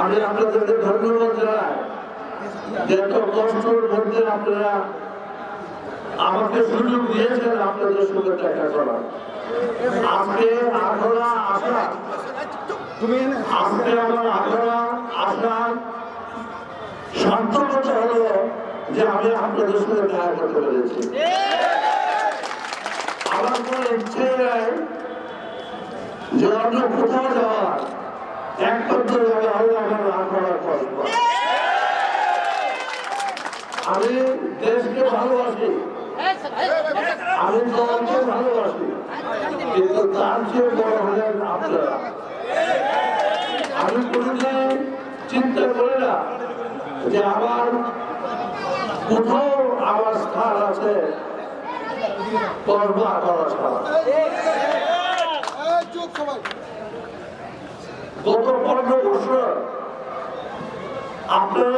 আমি আপনাদেরকে ধন্যবাদ জানাই যে এত কষ্টের মধ্যে আপনারা আমাকে সুযোগ দিয়েছেন আপনাদের সঙ্গে দেখা করার। আজকে আগ্রহ আশা, আজকে আমার আগ্রহ আশা সার্থকতা হলো যে আমি আপনাদের সঙ্গে দেখা করতে পেরেছি। আমার কোনো ইচ্ছে নেই যে কোথাও যাওয়ার একমাত্র হলো আমার আগ্রহ কল্প আমি দেশকে ভালোবাসি। আমি দলকে ভালোবাসি। কিন্তু তার চেয়ে বড় হলেন আপনারা। আমি কোনোদিন চিন্তা করি না যে আমার কোথাও আমার স্থান আছে কর্ম করা ছাড়া গত পনেরো বছর আপনারা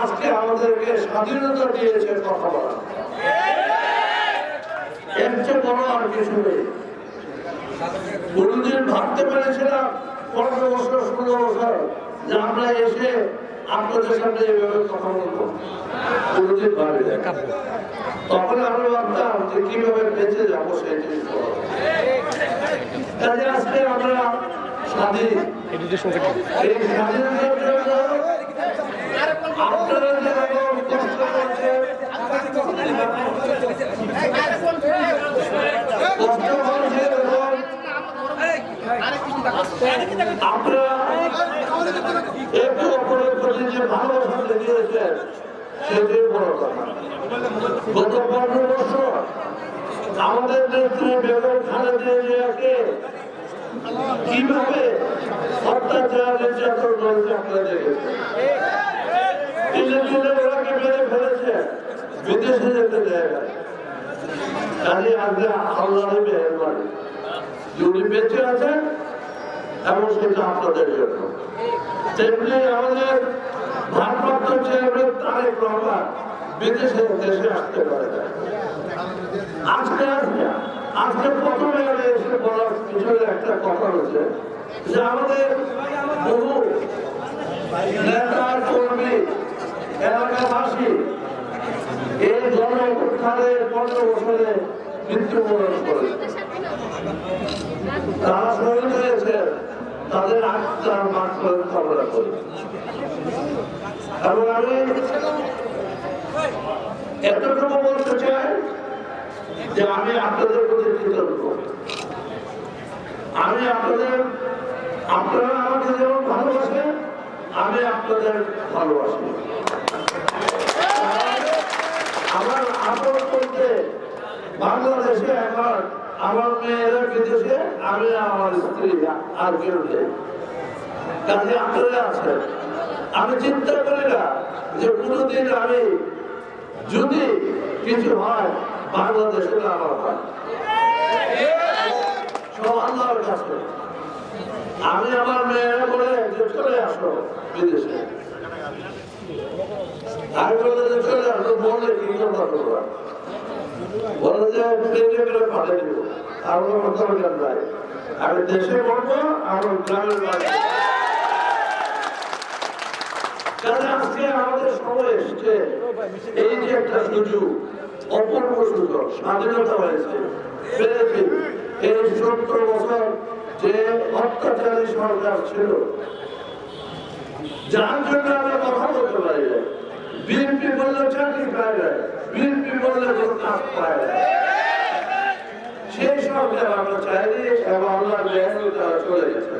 আজকে আমাদেরকে স্বাধীনতা দিয়েছে কথা বলা। এর চেয়ে বড় আর কিছু নেই। কোনদিন ভাবতে পেরেছিলাম, পনেরো বছর, ষোলো বছর, যে আমরা এসে আপনাদের সামনে এভাবে কথা বলব। কোনদিন ভাবি তখন আমরা ভাবতাম যে কীভাবে বেঁচে যাব সেই জিনিস আজকে আমরা স্বাধীন। এই স্বাধীনতার জন্য আপনারা যেরকম কষ্ট যে ভালোবাসা দেখিয়েছেন সেটাই বড় কথা গত পনেরো বছর আমাদের বেগম খালেদা কীভাবে অত্যাচার নির্যাতন করেছে আপনারা দেখেছেন দিনে দিনে ওরাকে মেরে ফেলেছে বিদেশে যেতে দেয় না কাজে আজকে আল্লাহরে মেহরবানি উনি আজকে আজকে আজকে প্রথমে আমি এসে বলার পিছনে একটা কথা রয়েছে যে আমাদের বহু নেতা কর্মী, এলাকাবাসী এই জন উত্থানের পনেরো বছরে মৃত্যুবরণ করে। তারা শহীদ হয়েছে, তাদের আত্মার মাত্রার কামনা করি। এবং আমি এতটুকু বলতে চাই যে আমি আপনাদের আমি আপনাদের, আপনারা আমাকে যেমন ভালোবাসেন আমি আপনাদের ভালোবাসি আমার আপন করতে বাংলাদেশে এখন আমার মেয়েরা বিদেশে, আমি আমার স্ত্রী আর কেউ নেই। কাজে আপনারা আছেন। আমি চিন্তা করি না যে কোনোদিন আমি যদি কিছু হয়, বাংলাদেশে আমার হয়। আমি আমার মেয়েরা বলে চলে আসো বিদেশে। আমি বলে চলে আসো বলে কি করবা তোমরা বলে যে, প্লেনে করে পাঠিয়ে দিব। আর আমার দরকার নাই আমি দেশে পড়ব আমার গ্রামের বাড়ি আমাদের সময় এই একটা সুযোগ স্বাধীনতা হয়েছে। এই সত্তর বছর যে অত্যাচারী সরকার ছিল, যার জন্য আমরা কথা বলতে পারি বিএনপি বললে চাকরি পায় না, বিএনপি বললে কাজ পায় না। সেই সরকার আমরা চাইনি এবং আল্লাহ তারা চলে গেছে।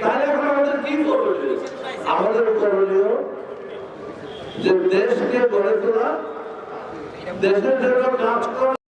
তাহলে এখন আমাদের কি করণীয়? আমাদের করণীয় যে দেশকে গড়ে তোলা, দেশের জন্য কাজ করা।